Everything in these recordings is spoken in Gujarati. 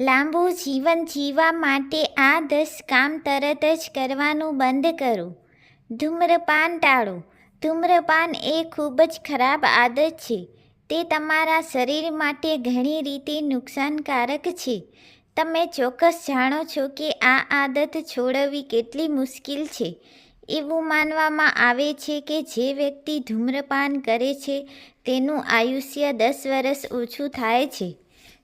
લાંબુ જીવન જીવવા માટે આ દસ કામ તરત જ કરવાનું બંધ કરો. ધૂમ્રપાન ટાળો. ધૂમ્રપાન એ ખૂબ જ ખરાબ આદત છે. તે તમારા શરીર માટે ઘણી રીતે નુકસાનકારક છે. તમે ચોક્કસ જાણો છો કે આ આદત છોડવી કેટલી મુશ્કેલ છે. એવું માનવામાં આવે છે કે જે વ્યક્તિ ધૂમ્રપાન કરે છે, તેનું આયુષ્ય દસ વર્ષ ઓછું થાય છે.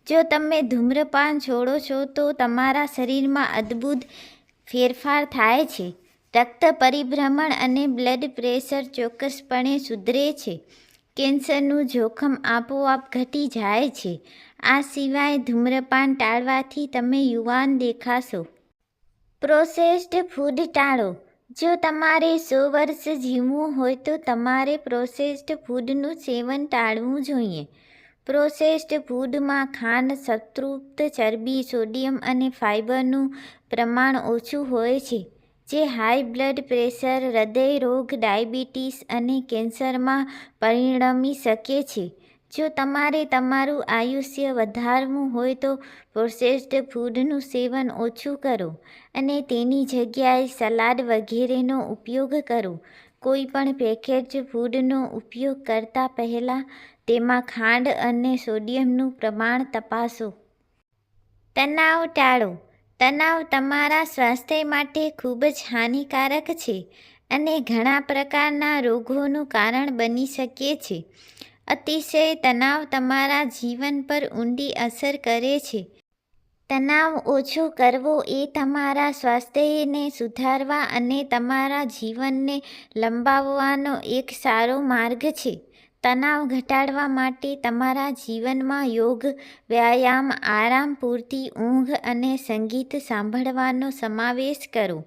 જો તમે ધૂમ્રપાન છોડો છો, તો તમારા શરીરમાં અદ્ભુત ફેરફાર થાય છે. રક્ત પરિભ્રમણ અને બ્લડ પ્રેશર ચોક્કસપણે સુધરે છે. કેન્સરનું જોખમ આપોઆપ ઘટી જાય છે. આ સિવાય ધૂમ્રપાન ટાળવાથી તમે યુવાન દેખાશો. પ્રોસેસ્ડ ફૂડ ટાળો. જો તમારે સો વર્ષ જીવવું હોય, તો તમારે પ્રોસેસ્ડ ફૂડનું સેવન ટાળવું જોઈએ. પ્રોસેસ્ડ ફૂડમાં ખાંડ, સંતૃપ્ત ચરબી, સોડિયમ અને ફાઇબરનું પ્રમાણ ઓછું હોય છે, જે હાઈ બ્લડ પ્રેશર, હૃદય રોગ, ડાયાબિટીસ અને કેન્સરમાં પરિણમી શકે છે. જો તમારે તમારું આયુષ્ય વધારવું હોય તો પ્રોસેસ્ડ ફૂડનું સેવન ઓછું કરો અને તેની જગ્યાએ સલાડ વગેરેનો ઉપયોગ કરો. કોઈપણ પેકેજ ફૂડનો ઉપયોગ કરતા પહેલાં તેમાં ખાંડ અને સોડિયમનું પ્રમાણ તપાસો. તણાવ ટાળો. તણાવ તમારા સ્વાસ્થ્ય માટે ખૂબ જ હાનિકારક છે અને ઘણા પ્રકારના રોગોનું કારણ બની શકે છે. અતિશય તણાવ તમારા જીવન પર ઊંડી અસર કરે છે. તણાવ ઓછો કરવો એ તમારા સ્વાસ્થ્યને સુધારવા અને તમારા જીવનને લંબાવવાનો એક સારો માર્ગ છે. તણાવ ઘટાડવા માટે તમારા જીવનમાં યોગ, વ્યાયામ, આરામ પૂરતી ઊંઘ અને સંગીત સાંભળવાનો સમાવેશ કરો.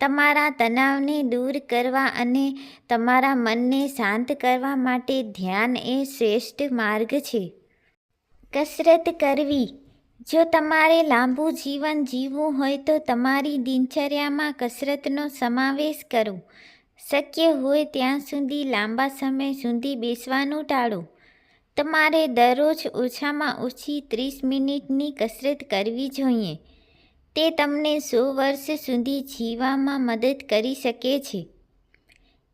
તમારા તણાવને દૂર કરવા અને તમારા મનને શાંત કરવા માટે ધ્યાન એ શ્રેષ્ઠ માર્ગ છે. કસરત કરવી. જો તમારે લાંબુ જીવન જીવવું હોય તો તમારી દિનચર્યામાં કસરતનો સમાવેશ કરો. શક્ય હોય ત્યાં સુધી લાંબા સમય સુધી બેસવાનું ટાળો. તમારે દરરોજ ઓછામાં ઓછી ત્રીસ મિનિટની કસરત કરવી જોઈએ. તે તમને સો વર્ષ સુધી જીવવામાં મદદ કરી શકે છે.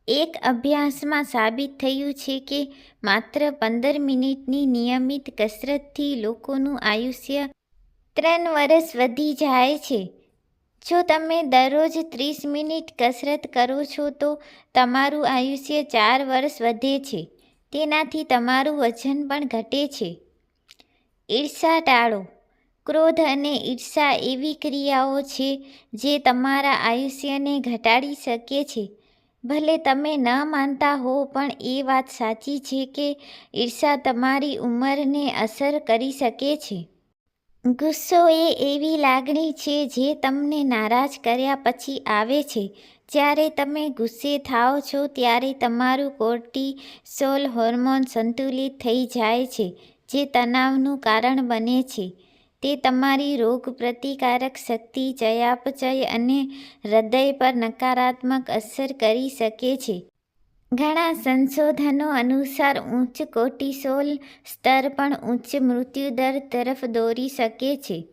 એક અભ્યાસમાં સાબિત થયું છે કે માત્ર પંદર મિનિટની નિયમિત કસરતથી લોકોનું આયુષ્ય ત્રણ વર્ષ વધી જાય છે. જો તમે દરરોજ ત્રીસ મિનિટ કસરત કરો છો, તો તમારું આયુષ્ય ચાર વર્ષ વધે છે. તેનાથી તમારું વજન પણ ઘટે છે. ઈર્ષા ટાળો. ક્રોધ અને ઈર્ષા એવી ક્રિયાઓ છે, જે તમારા આયુષ્યને ઘટાડી શકે છે. ભલે તમે ન માનતા હો, પણ એ વાત સાચી છે કે ઈર્ષા તમારી ઉંમરને અસર કરી શકે છે. ગુસ્સો એ એવી લાગણી છે જે તમને નારાજ કર્યા પછી આવે છે. જ્યારે તમે ગુસ્સે થાઓ છો ત્યારે તમારું કોર્ટિસોલ હોર્મોન સંતુલિત થઈ જાય છે, જે તણાવનું કારણ બને છે. તે તમારી રોગ પ્રતિકારક શક્તિ, ચયાપચય અને હૃદય પર નકારાત્મક અસર કરી શકે છે. ઘણા સંશોધનો અનુસાર ઉચ્ચ કોર્ટિસોલ સ્તર પણ ઉચ્ચ મૃત્યુદર તરફ દોરી શકે છે.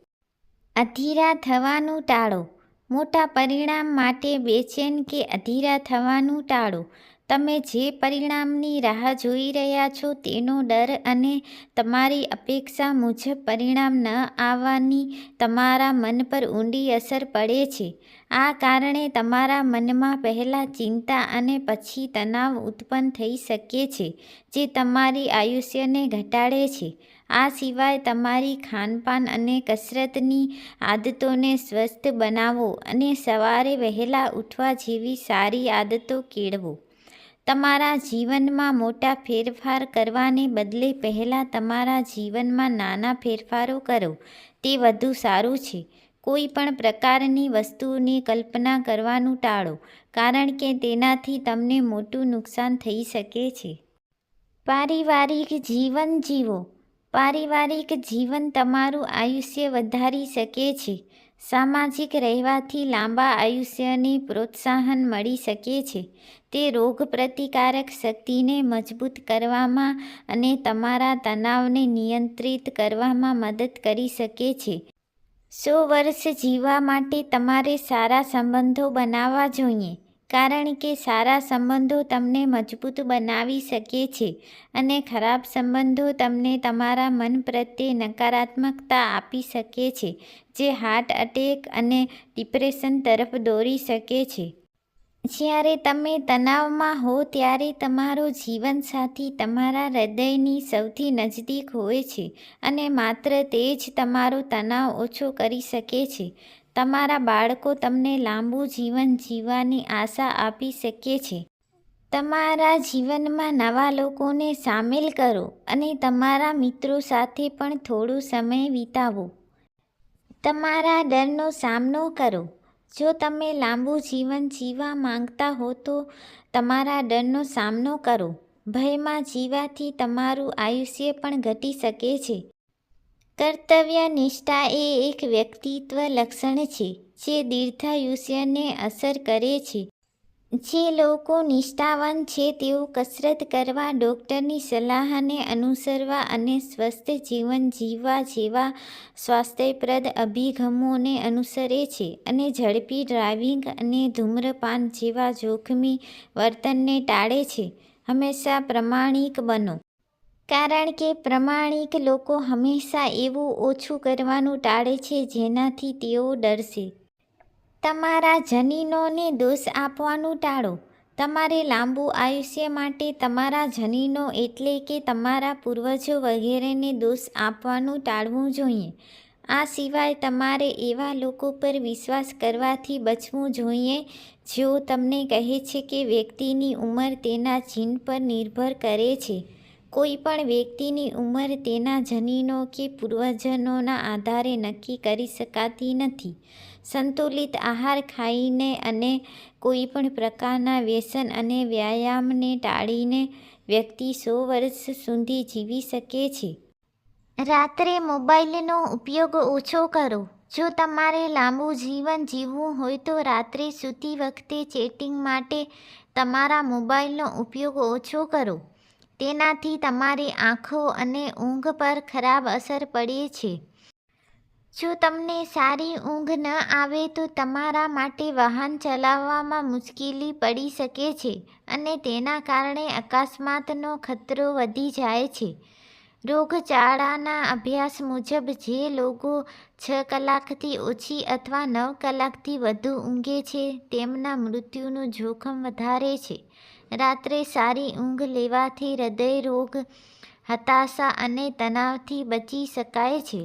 અધીરા થવાનું ટાળો. મોટા પરિણામ માટે બેચેન કે અધીરા થવાનું ટાળો. તમે જે પરિણામની રાહ જોઈ રહ્યા છો તેનો ડર અને તમારી અપેક્ષા મુજબ પરિણામ ન આવવાની તમારા મન પર ઊંડી અસર પડે છે. આ કારણે તમારા મનમાં પહેલાં ચિંતા અને પછી તણાવ ઉત્પન્ન થઈ શકે છે, જે તમારી આયુષ્યને ઘટાડે છે. આ સિવાય તમારી ખાનપાન અને કસરતની આદતોને સ્વસ્થ બનાવો અને સવારે વહેલા ઉઠવા જેવી સારી આદતો કેળવો. તમારા જીવનમાં મોટા ફેરફાર કરવાને બદલે પહેલાં તમારા જીવનમાં નાના ફેરફારો કરો. તે વધુ સારું છે. કોઈ પણ પ્રકારની વસ્તુની કલ્પના કરવાનું ટાળો, કારણ કે તેનાથી તમને મોટું નુકસાન થઈ શકે છે. પારિવારિક જીવન જીવો. પારિવારિક જીવન તમારું આયુષ્ય વધારી શકે છે. સામાજિક રહેવાથી લાંબા આયુષ્યને પ્રોત્સાહન મળી શકે છે. તે રોગ પ્રતિકારક શક્તિને મજબૂત કરવામાં અને તમારા તણાવને નિયંત્રિત કરવામાં મદદ કરી શકે છે. સો વર્ષ જીવવા માટે તમારે સારા સંબંધો બનાવવા જોઈએ. કારણ કે સારા સંબંધો તમને મજબૂત બનાવી શકે છે અને ખરાબ સંબંધો તમને તમારા મન પ્રત્યે નકારાત્મકતા આપી શકે છે, જે હાર્ટ અટેક અને ડિપ્રેશન તરફ દોરી શકે છે. જ્યારે તમે તણાવમાં હો ત્યારે તમારો જીવનસાથી તમારા હૃદયની સૌથી નજદીક હોય છે અને માત્ર તે જ તમારો તણાવ ઓછો કરી શકે છે. તમારા બાળકો તમને લાંબુ જીવન જીવવાની આશા આપી શકે છે. તમારા જીવનમાં નવા લોકોને સામેલ કરો અને તમારા મિત્રો સાથે પણ થોડો સમય વિતાવો. તમારા ડરનો સામનો કરો. જો તમે લાંબુ જીવન જીવવા માંગતા હો તો તમારા ડરનો સામનો કરો. ભયમાં જીવાથી તમારું આયુષ્ય પણ ઘટી શકે છે. કર્તવ્ય નિષ્ઠા એ એક વ્યક્તિત્વ લક્ષણ છે, જે દીર્ઘાયુષ્યને અસર કરે છે. જે લોકો નિષ્ઠાવાન છે, તેઓ કસરત કરવા, ડૉક્ટરની સલાહને અનુસરવા અને સ્વસ્થ જીવન જીવવા જેવા સ્વાસ્થ્યપ્રદ અભિગમોને અનુસરે છે અને ઝડપી ડ્રાઇવિંગ અને ધૂમ્રપાન જેવા જોખમી વર્તનને ટાળે છે. હંમેશા પ્રમાણિક બનો. કારણ કે પ્રમાણિક લોકો હંમેશા એવું ઓછું કરવાનું ટાળે છે જેનાથી તેઓ ડરશે. તમારા જનીનોને દોષ આપવાનું ટાળો. તમારે લાંબુ આયુષ્ય માટે તમારા જનીનો એટલે કે તમારા પૂર્વજો વગેરેને દોષ આપવાનું ટાળવું જોઈએ. આ સિવાય તમારે એવા લોકો પર વિશ્વાસ કરવાથી બચવું જોઈએ, જેઓ તમને કહે છે કે વ્યક્તિની ઉંમર તેના જીન પર નિર્ભર કરે છે. કોઈ પણ વ્યક્તિની ઉંમર તેના જનીનો કે પૂર્વજનોના આધારે નક્કી કરી શકાતી નથી. સંતુલિત આહાર ખાઈને અને કોઈ પણ પ્રકારના વ્યસન અને વ્યાયામને ટાળીને વ્યક્તિ સો વર્ષ સુધી જીવી શકે છે. રાત્રે મોબાઈલનો ઉપયોગ ઓછો કરો. જો તમારે લાંબુ જીવન જીવવું હોય તો રાત્રે સૂતી વખતે ચેટિંગ માટે તમારા મોબાઈલનો ઉપયોગ ઓછો કરો. તેનાથી તમારી આંખો અને ઊંઘ પર ખરાબ અસર પડે છે. જો તમને સારી ઊંઘ ન આવે તો તમારા માટે વાહન ચલાવવામાં મુશ્કેલી પડી શકે છે અને તેના કારણે અકસ્માતનો ખતરો વધી જાય છે. રોગચાળાના અભ્યાસ મુજબ જે લોકો છ કલાકથી ઓછી અથવા નવ કલાકથી વધુ ઊંઘે છે તેમના મૃત્યુનું જોખમ વધારે છે. રાત્રે સારી ઊંઘ લેવાથી હૃદય રોગ હતાશા અને તણાવથી બચી શકાય છે.